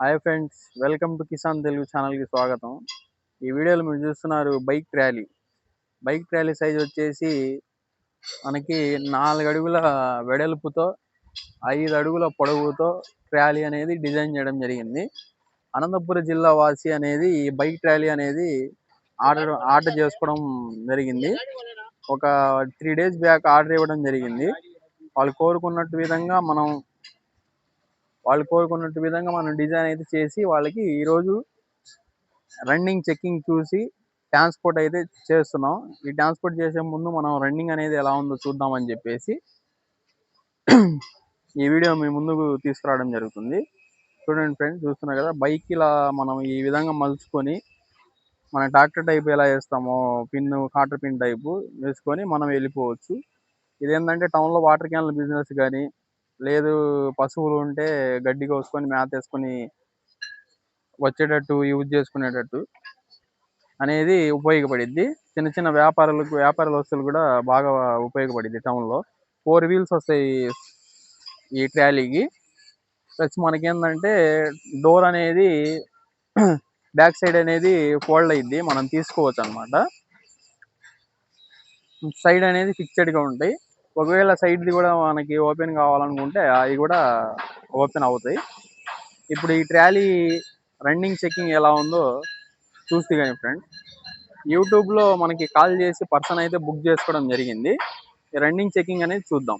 Hi friends welcome to Kisan Telugu ఛానల్కి స్వాగతం. ఈ వీడియోలో మీరు చూస్తున్నారు bike rally. Bike rally size వచ్చేసి మనకి నాలుగు అడుగుల వెడల్పుతో ఐదు అడుగుల పొడవుతో ర్యాలీ అనేది డిజైన్ చేయడం జరిగింది. అనంతపురం జిల్లా వాసి అనేది ఈ బైక్ ర్యాలీ అనేది ఆర్డర్ ఆర్డర్ చేసుకోవడం జరిగింది. ఒక త్రీ డేస్ బ్యాక్ ఆర్డర్ ఇవ్వడం జరిగింది. వాళ్ళు కోరుకున్నట్టు విధంగా మనం వాళ్ళు కోరుకున్నట్టు విధంగా మనం డిజైన్ అయితే చేసి వాళ్ళకి ఈరోజు రన్నింగ్ చెక్కింగ్ చూసి ట్రాన్స్పోర్ట్ అయితే చేస్తున్నాం. ఈ ట్రాన్స్పోర్ట్ చేసే ముందు మనం రన్నింగ్ అనేది ఎలా ఉందో చూద్దామని చెప్పేసి ఈ వీడియో మీ ముందుకు తీసుకురావడం జరుగుతుంది. చూడండి ఫ్రెండ్స్ చూస్తున్నారు కదా బైక్ ఇలా మనం ఈ విధంగా మలుచుకొని మన ట్రాక్టర్ టైప్ ఎలా వేస్తామో పిన్ కాటర్ పిన్ టైపు వేసుకొని మనం వెళ్ళిపోవచ్చు. ఇదేంటంటే టౌన్లో వాటర్ క్యాన్ల బిజినెస్ కానీ లేదు పశువులు ఉంటే గడ్డి కోసుకొని మేత వేసుకొని వచ్చేటట్టు యూజ్ చేసుకునేటట్టు అనేది ఉపయోగపడిద్ది. చిన్న చిన్న వ్యాపారాలకు వ్యాపార వస్తువులు కూడా బాగా ఉపయోగపడిద్ది టౌన్లో. ఫోర్ వీల్స్ వస్తాయి ఈ ట్రాలీకి. ప్లస్ మనకేంటంటే డోర్ అనేది బ్యాక్ సైడ్ అనేది ఫోల్డ్ అయ్యిద్ది మనం తీసుకోవచ్చు అనమాట సైడ్ అనేది ఫిక్స్డ్గా ఉంటాయి. ఒకవేళ సైడ్ది కూడా మనకి ఓపెన్ కావాలనుకుంటే అవి కూడా ఓపెన్ అవుతాయి. ఇప్పుడు ఈ ట్రాలీ రన్నింగ్ చెక్కింగ్ ఎలా ఉందో చూస్తే కానీ ఫ్రెండ్ యూట్యూబ్లో మనకి కాల్ చేసి పర్సన్ అయితే బుక్ చేసుకోవడం జరిగింది. రన్నింగ్ చెక్కింగ్ అనేది చూద్దాం.